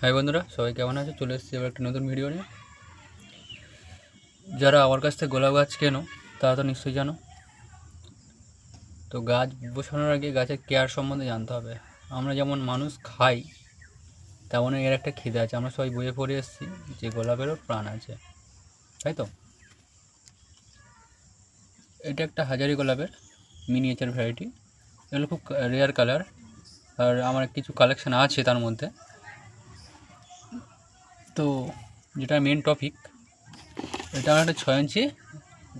High বন্ধুরা, সবাই কেমন আছে? চলে এসেছি এবার একটা নতুন ভিডিও নিয়ে। যারা আমার কাছ থেকে গোলাপ গাছ কেনো, তারা তো নিশ্চয়ই জানো। তো গাছ বসানোর আগে গাছের কেয়ার সম্বন্ধে জানতে হবে। আমরা যেমন মানুষ খাই তেমন এর একটা খিদে আছে। আমরা সবাই বইয়ে পড়ে এসেছি যে গোলাপেরও প্রাণ আছে। তাই তো? এটা একটা হাজারি গোলাপের মিনিয়েচার ভ্যারাইটি এগুলো খুব রেয়ার কালার আর আমার কিছু কালেকশন আছে তার মধ্যে। তো যেটা মেন টপিক এটা আমার একটা ছয় ইঞ্চি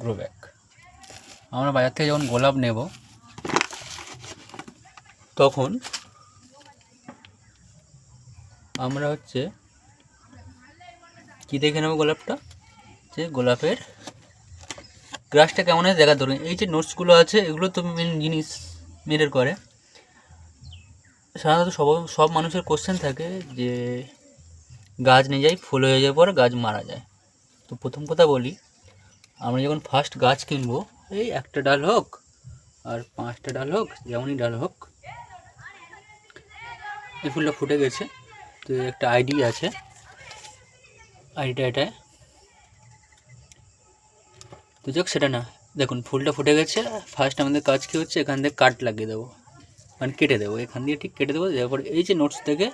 গ্রো ব্যাগ আমরা বাজার থেকে যখন গোলাপ নেব, তখন আমরা হচ্ছে কী দেখে নেব গোলাপটা? যে গোলাপের গ্রাসটা কেমন আছে দেখা ধরুন, এই যে নোটসগুলো আছে, এগুলো তো মেন জিনিস মেরের করে। সাধারণত সব সব মানুষের কোশ্চেন থাকে যে গাছ নিয়ে যাই, ফুল হয়ে যাওয়ার পর গাছ মারা যায়। তো প্রথম কথা বলি, আমরা যখন ফার্স্ট গাছ কিনবো, এই একটা ডাল হোক আর পাঁচটা ডাল হোক, যেমনই ডাল হোক, এই ফুলটা ফুটে গেছে। তো একটা আইডি আছে, আইডিটা এটায় তো যাক, সেটা না। দেখুন, ফুলটা ফুটে গেছে। ফার্স্ট আমাদের কাজ কী হচ্ছে, এখান থেকে কাট লাগিয়ে দেবো। মানে কেটে দেবো, এখান দিয়ে ঠিক কেটে দেবো তারপর এই যে নোটস থেকে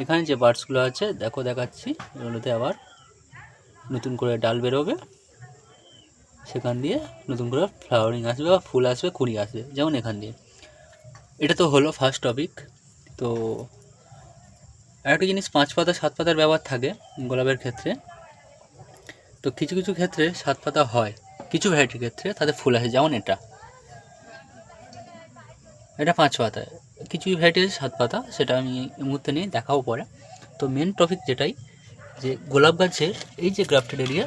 এখানে যে বার্ডসগুলো আছে, দেখো দেখাচ্ছি, এগুলোতে আবার নতুন করে ডাল বেরোবে। সেখান দিয়ে নতুন করে ফ্লাওয়ারিং আসবে বা ফুল আসবে, কুড়ি আসবে, যেমন এখান দিয়ে। এটা তো হলো ফার্স্ট টপিক তো আরেকটা জিনিস, পাঁচ পাতা, সাত পাতার ব্যবহার থাকে গোলাপের ক্ষেত্রে। তো কিছু কিছু ক্ষেত্রে সাত পাতা হয়, কিছু ভ্যারাইটির ক্ষেত্রে তাতে ফুল আসে, যেমন এটা। এটা পাঁচ পাতা। কিছু ভ্যারাইটি সাত পাতা, সেটা আমি এই মুহূর্তে নিয়ে দেখাবো পরে। তো মেন টপিক যেটাই, যে গোলাপ গাছের এই যে গ্রাফটেড এরিয়া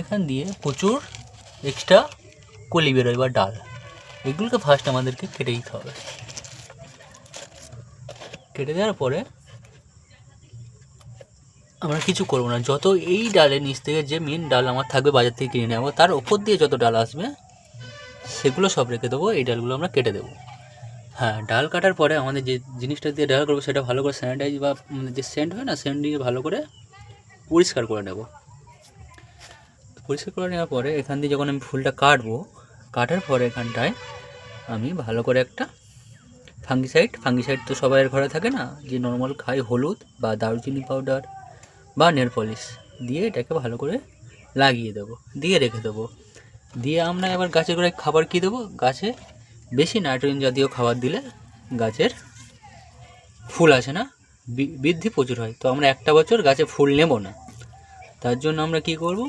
এখান দিয়ে প্রচুর এক্সট্রা কলি বেরোয় বা ডাল। এগুলোকে ফার্স্ট আমাদেরকে কেটে দিতে হবে। কেটে দেওয়ার পরে আমরা কিছু করব না। যত এই ডালের নিচ থেকে যে মেন ডাল আমার থাকবে বাজার থেকে কিনে নেব, তার ওপর দিয়ে যত ডাল আসবে সেগুলো সব রেখে দেবো, এই ডালগুলো আমরা কেটে দেবো। হ্যাঁ ডাল কাটার পরে আমাদের যে জিনিসটা দিয়ে ডাল করব সেটা ভালো করে স্যানিটাইজ বা মানে যে সেন্ট হয় না সেন্ট দিয়ে ভালো করে পরিষ্কার করে নেব। পরিষ্কার করে নেওয়ার পরে এখান দিয়ে যখন আমি ফুলটা কাটবো, কাটার পরে এখানটায় আমি ভালো করে একটা ফাঙ্গিসাইড ফাঙ্গিসাইড তো সবাইয়ের ঘরে থাকে না, যে নর্মাল খাই হলুদ বা দারুচিনি পাউডার বা নেল পলিশ দিয়ে এটাকে ভালো করে লাগিয়ে দেবো, দিয়ে রেখে দেবো। দিয়ে আমরা এবার গাছের গোড়ায় খাবার কী দেবো? গাছে বেশি নাইট্রোজেন জাতীয় খাবার দিলে গাছের ফুল আসে না বৃদ্ধি প্রচুর হয়। তো আমরা একটা বছর গাছে ফুল নেব না। তার জন্য আমরা কি করব?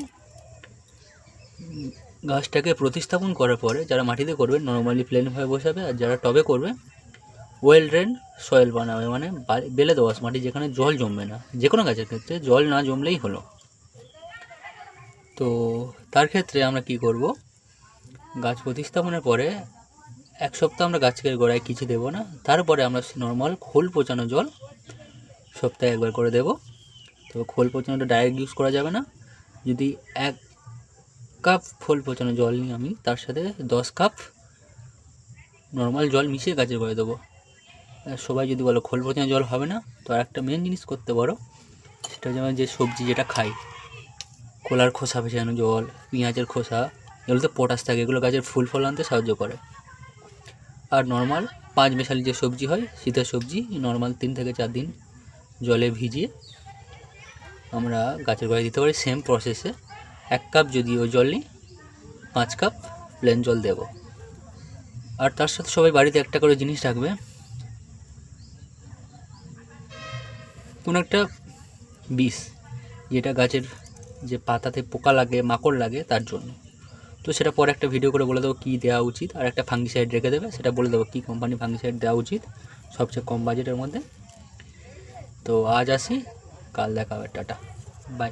গাছটাকে প্রতিস্থাপন করার পরে যারা মাটিতে করবে নর্মালি প্লেনভাবে বসাবে, আর যারা টবে করবে ওয়েল ড্রেন সয়েল বানাবে। মানে বেলে দোয়াশ মাটি যেখানে জল জমবে না। যে কোনো গাছের ক্ষেত্রে জল না জমলেই হলো। তো তার ক্ষেত্রে আমরা কি করব? গাছ প্রতিস্থাপনের পরে এক সপ্তাহ আমরা গাছকে গোড়ায় কিছু দেবো না। তারপরে আমরা নর্মাল খোল পচানো জল সপ্তাহে একবার করে দেব। তো খোল পচানোটা ডাইরেক্ট ইউজ করা যাবে না। যদি এক কাপ খোল পচানো জল নিই আমি, তার সাথে দশ কাপ নর্মাল জল মিশিয়ে গাছের করে দেবো। সবাই যদি বলো খোল পচানো জল হবে না, তো আর একটা মেন জিনিস করতে পারো, সেটা যেমন যে সবজি যেটা খাই কলার খোসা ভেজানো জল, পেঁয়াজের খোসা, এগুলোতে পটাশ থাকে, এগুলো গাছের ফুল ফল আনতে সাহায্য করে। আর নর্মাল পাঁচ মেশালি যে সবজি হয়, শীতের সবজি নর্মাল তিন থেকে চার দিন জলে ভিজিয়ে আমরা গাছের গোড়ায় দিতে পারি সেম প্রসেসে এক কাপ যদি ওই জল নিই, পাঁচ কাপ প্লেন জল দেব। আর তার সাথে সবাই বাড়িতে একটা করে জিনিস রাখবে। কোনো একটা বিষ যেটা গাছের যে পাতাতে পোকা লাগে, মাকড় লাগে, তার জন্য। তো সেটা পরে একটা ভিডিও করে বলে দেবো কী দেওয়া উচিত, আর একটা ফাঙ্গিসাইড রেখে দেবে, সেটা বলে দেবো কী কোম্পানি ফাঙ্গিসাইড দেওয়া উচিত, সবচেয়ে কম বাজেটের মধ্যে। তো আজ আসি, কাল দেখা হবে, টাটা বাই